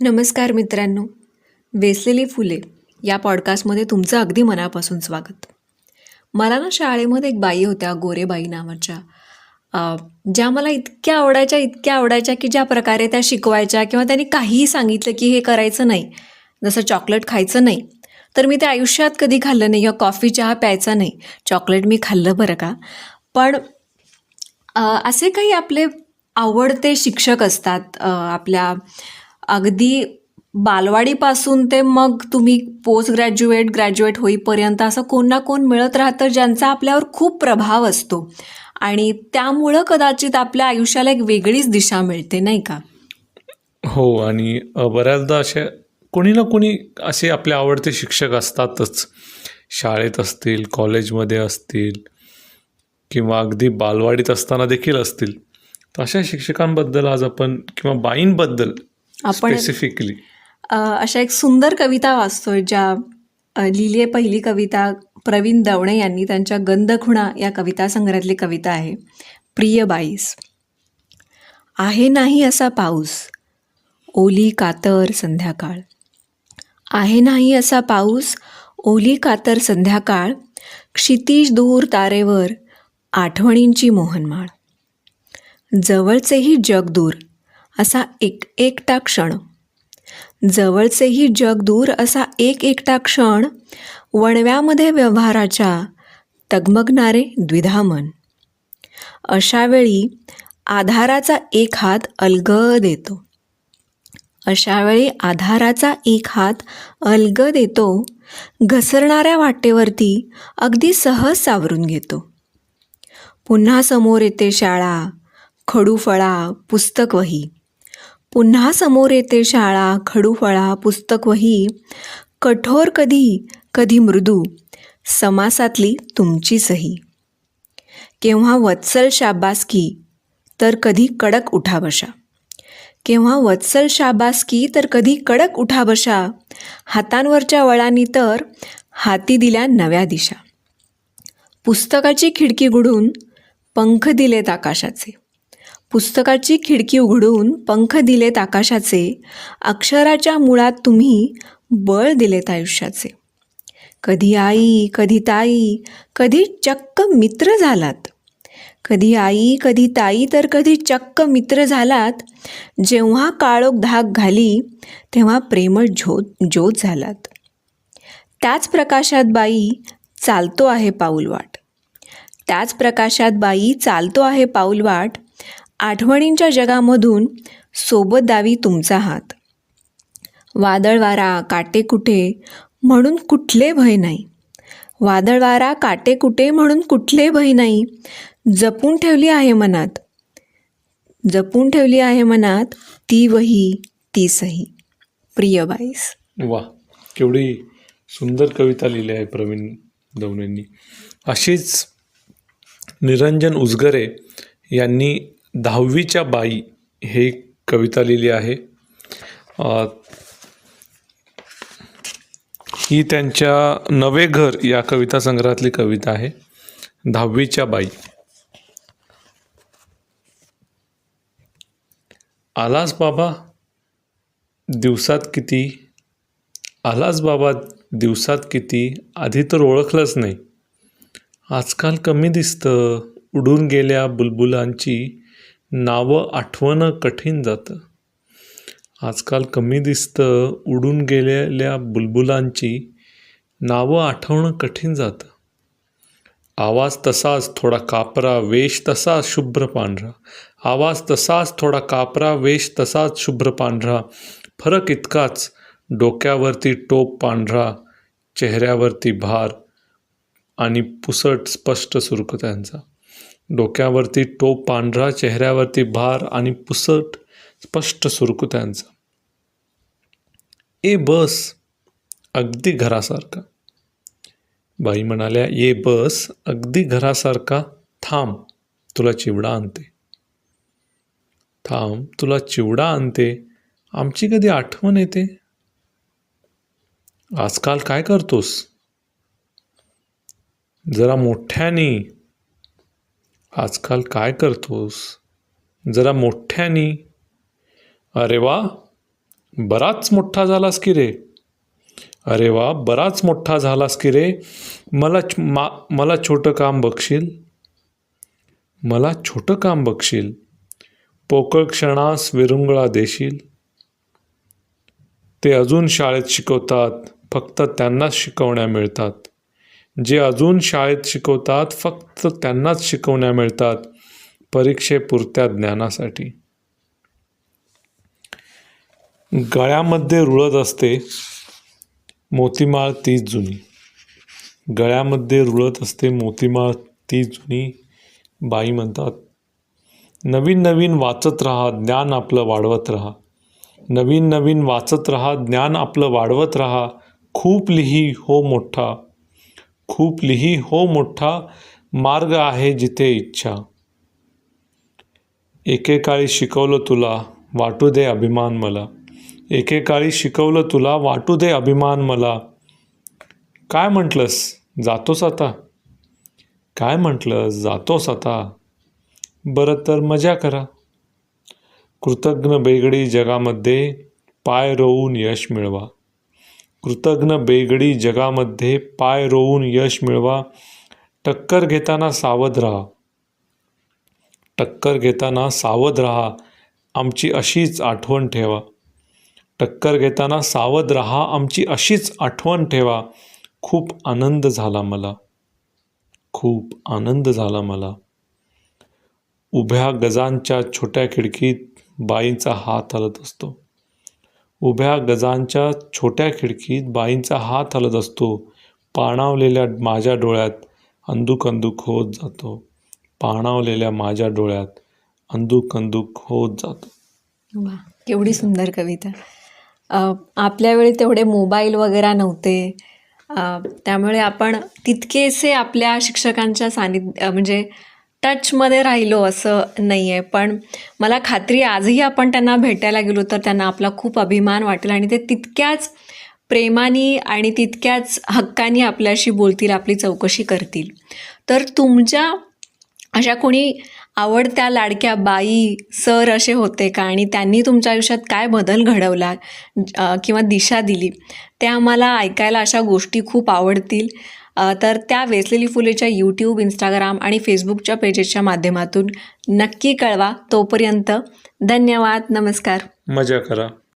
नमस्कार मित्रांनो वेसलेली फुले या पॉडकास्टमध्ये तुमचं अगदी मनापासून स्वागत. मला ना शाळेमध्ये एक बाई होत्या गोरेबाई नावाच्या. ज्या मला इतक्या आवडायच्या इतक्या आवडायच्या की ज्या प्रकारे त्या शिकवायच्या किंवा त्यांनी काहीही सांगितलं की हे करायचं नाही जसं चॉकलेट खायचं नाही तर मी ते आयुष्यात कधी खाल्लं नाही किंवा कॉफी चहा प्यायचा नाही. चॉकलेट मी खाल्लं बरं का? पण असे काही आपले आवडते शिक्षक असतात आपल्या अगदी बालवाडीपासून ते मग तुम्ही पोस्ट ग्रॅज्युएट ग्रॅज्युएट होईपर्यंत असं कोण ना कोण मिळत राहतं ज्यांचा आपल्यावर खूप प्रभाव असतो. आणि त्यामुळं कदाचित आपल्या आयुष्याला एक वेगळीच दिशा मिळते नाही का? हो आणि बऱ्याचदा अशा कोणी ना कोणी असे आपले आवडते शिक्षक असतातच. शाळेत असतील कॉलेजमध्ये असतील किंवा अगदी बालवाडीत असताना देखील असतील. तर अशा शिक्षकांबद्दल आज आपण किंवा बाईंबद्दल आपण स्पेसिफिकली अशा एक सुंदर कविता वाचतोय ज्या लिहिली आहे पहिली कविता प्रवीण दवणे यांनी. त्यांच्या गंधखुणा या कविता संग्रहातली कविता आहे. प्रिय बाईस आहे नाही असा पाऊस ओली कातर संध्याकाळ. आहे नाही असा पाऊस ओली कातर संध्याकाळ क्षितिज दूर तारेवर आठवणींची मोहनमाळ. जवळचेही जग दूर असा एक एकटा क्षण. जवळचेही जग दूर असा एक एकटा क्षण वणव्यामध्ये व्यवहाराच्या तगमगणारे द्विधा मन आधाराचा एक हात अलगद येतो अशावेळी आधाराचा एक हात अलगद येतो घसरणाऱ्या वाटेवरती अगदी सहज सावरून घेतो. पुन्हा समोर येते शाळा खडूफळा पुस्तक वही पुन्हा समोर येते शाळा खडूफळा पुस्तक वही कठोर कधी? कधी मृदू. समासातली तुमची सही. केव्हा वत्सल शाबासकी तर कधी कडक उठाबशा. केव्हा वत्सल शाबासकी तर कधी कडक उठाबशा. हातांवरच्या वळांनी तर हाती दिल्या नव्या दिशा. पुस्तकाची खिडकी गुडून पंख दिलेत आकाशाचे. पुस्तकाची खिडकी उघडून पंख दिलेत आकाशाचे. अक्षराच्या मुळात तुम्ही बळ दिलेत आयुष्याचे. कधी आई कधी ताई कधी चक्क मित्र झालात. कधी आई कधी ताई तर कधी चक्क मित्र झालात. जेव्हा काळोख धाक घाली तेव्हा प्रेमळ झोत ज्योत झालात. त्याच प्रकाशात बाई चालतो आहे पाऊलवाट. त्याच प्रकाशात बाई चालतो आहे पाऊलवाट. आठवणींच्या जगामधून सोबत दावी तुमचा हात. वादळ वारा काटे कुठे म्हणून कुठले भय नाही. वादळ वारा काटे कुठे म्हणून कुठले भय नाही. जपून ठेवली आहे मनात. जपून ठेवली आहे मनात ती वही ती सही. प्रिय बाईस. वा केवढी सुंदर कविता लिहिली आहे प्रवीण दवणेंनी अशीच निरंजन उजगरे यांनी दहावीच्या बाई हे कविता लिहिली आहे. ही त्यांच्या नवे घर या कविता संग्रहातली कविता आहे. दहावीच्या बाई. आलास बाबा दिवसात किती? आलास बाबा दिवसात किती? आधी तर ओळखलंच नाही. आजकाल कमी दिसतं. उडून गेल्या बुलबुलांची नावं आठवणं कठीण जातं. आजकाल कमी दिसतं उडून गेलेल्या बुलबुलांची नावं आठवणं कठीण जातं. आवाज तसाच थोडा कापरा वेश तसाच शुभ्र पांढरा. आवाज तसाच थोडा कापरा वेश तसाच शुभ्र पांढरा. फरक इतकाच डोक्यावरती टोप पांढरा चेहऱ्यावरती भार आणि पुसट स्पष्ट सुरक त्यांचा डोक्यावरती टोप पांढरा चेहऱ्यावरती भार आणि पुसट स्पष्ट सुरकुत्यांचा ए बस अगदी घरासारखा. बाई म्हणाल्या ये बस अगदी घरासारखा थांब तुला चिवडा आणते. थांब तुला चिवडा आणते? आमची कधी आठवण येते? आजकाल काय करतोस? जरा मोठ्याने आजकाल काय करतोस? जरा मोठ्यानी. अरे वा बराच मोठा झालास की रे. अरे वा बराच मोठा झालास की रे. मला मा मला छोटं काम बघशील? मला छोटं काम बघशील? पोकळ क्षणास विरुंगळा देशील? ते अजून शाळेत शिकवतात फक्त त्यांनाच शिकवण्या मिळतात. जे अजून शाळेत शिकवतात फक्त त्यांनाच शिकवण्या मिळतात. परीक्षेपुरत्या ज्ञानासाठी. गळ्यामध्ये रुळत असते. मोतीमाळ तीच जुनी. गळ्यामध्ये रुळत असते मोतीमाळ ती जुनी. बाई म्हणतात नवीन नवीन वाचत राहा ज्ञान आपलं वाढवत राहा. नवीन नवीन वाचत राहा ज्ञान आपलं वाढवत राहा. खूप लिही हो मोठा. खूप लिही हो मोठा मार्ग आहे जिथे इच्छा. एकेकाळी शिकवलं तुला वाटू दे अभिमान मला. एकेकाळी शिकवलं तुला वाटू दे अभिमान मला. काय म्हटलंस? जातोस आता. काय म्हटलंस? जातोस आता. बरं तर मजा करा. कृतज्ञ बेगडी जगामध्ये पाय रोवून यश मिळवा. कृतज्ञ बेगडी जगामध्ये पाय रोवून यश मिळवा. टक्कर घेताना सावध राहा. टक्कर घेताना सावध राहा. आमची अशीच आठवण ठेवा. टक्कर घेताना सावध राहा. आमची अशीच आठवण ठेवा. खूप आनंद झाला मला. खूप आनंद झाला मला. उभ्या गजांच्या छोट्या खिडकीत बाईंचा हात हलत असतो. उभ्या गजांच्या छोट्या खिडकीत बाईंचा हात हलत असतो. पाणावलेल्या माझ्या डोळ्यात अंदुक अंदुक होत जातो. पाणावलेल्या माझ्या डोळ्यात अंदुक अंदुक होत जातो. वा केवढी सुंदर कविता. आपल्या वेळी तेवढे मोबाईल वगैरे नव्हते. त्यामुळे आपण तितकेसे आपल्या शिक्षकांच्या सानिध्य म्हणजे टचमध्ये राहिलो असं नाही आहे पण मला खात्री आजही आपण त्यांना भेटायला गेलो तर त्यांना आपला खूप अभिमान वाटेल आणि ते तितक्याच प्रेमाने आणि तितक्याच हक्काने आपल्याशी बोलतील आपली चौकशी करतील. तर तुमच्या अशा कोणी आवडत्या लाडक्या बाई सर असे होते का? आणि त्यांनी तुमच्या आयुष्यात काय बदल घडवला किंवा दिशा दिली? ते आम्हाला ऐकायला अशा गोष्टी खूप आवडतील. तर त्या वेचलेली फुलेच्या यूट्यूब इंस्टाग्राम आणि फेसबुकच्या पेजेसच्या माध्यमातून नक्की कळवा. तोपर्यंत धन्यवाद. नमस्कार. मजा करा.